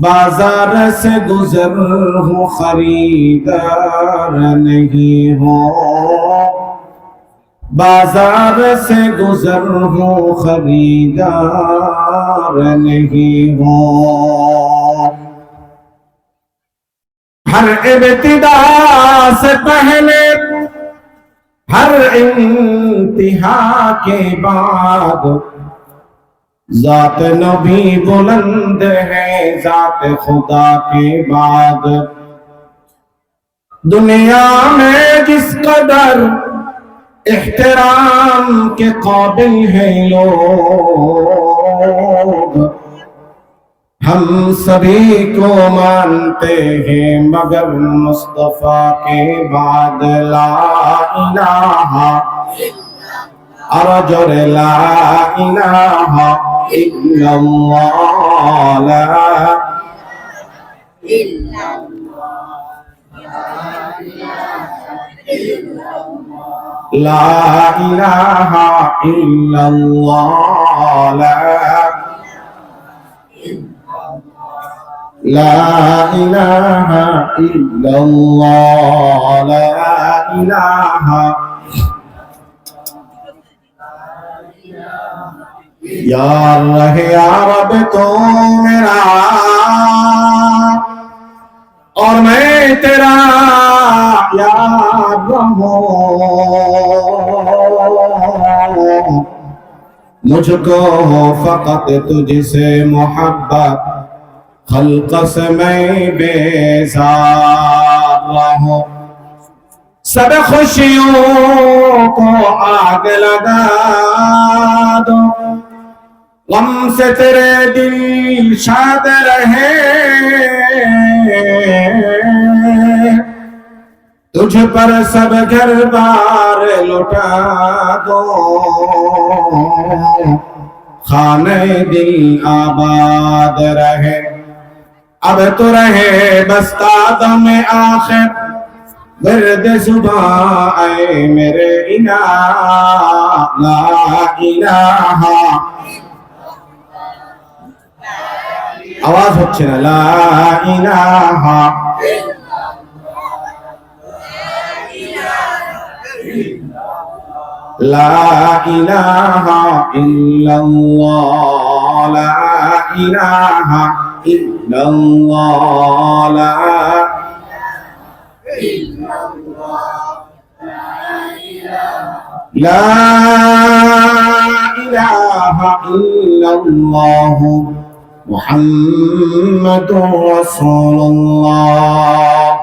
بازار سے گزر ہوں، خریدار نہیں ہوں۔ بازار سے گزر ہوں، خریدار نہیں ہوں۔ ہر ابتدا سے پہلے، ہر انتہا کے بعد ذات نبی بلند ہے ذات خدا کے بعد دنیا میں جس قدر احترام کے قابل ہیں لوگ ہم سبھی کو مانتے ہیں مگر مصطفیٰ کے بعد لا الہ ارجر لا الہ الا اللہ لا لا الہ الا اللہ لا لا إله إلا الله لا إله یا اللہ یا تو میرا اور میں تیرا یاد رہوں مجھ کو فقط تجھ سے محبت، خلق سے میں بیزار رہوں۔ سب خوشیوں کو آگ لگا غم سے تیرے دل شاد رہے۔ تجھ پر سب گھر بار لٹا دو۔ خانے دل آباد رہے۔ اب تو رہے بس قدم آخر۔ ورد صبح اے میرے الہ لا الہ۔ آواز হচ্ছে না লা ইলাহা لا إله إلا الله لا إله إلا الله لا لا إله إلا الله محمد رسول الله.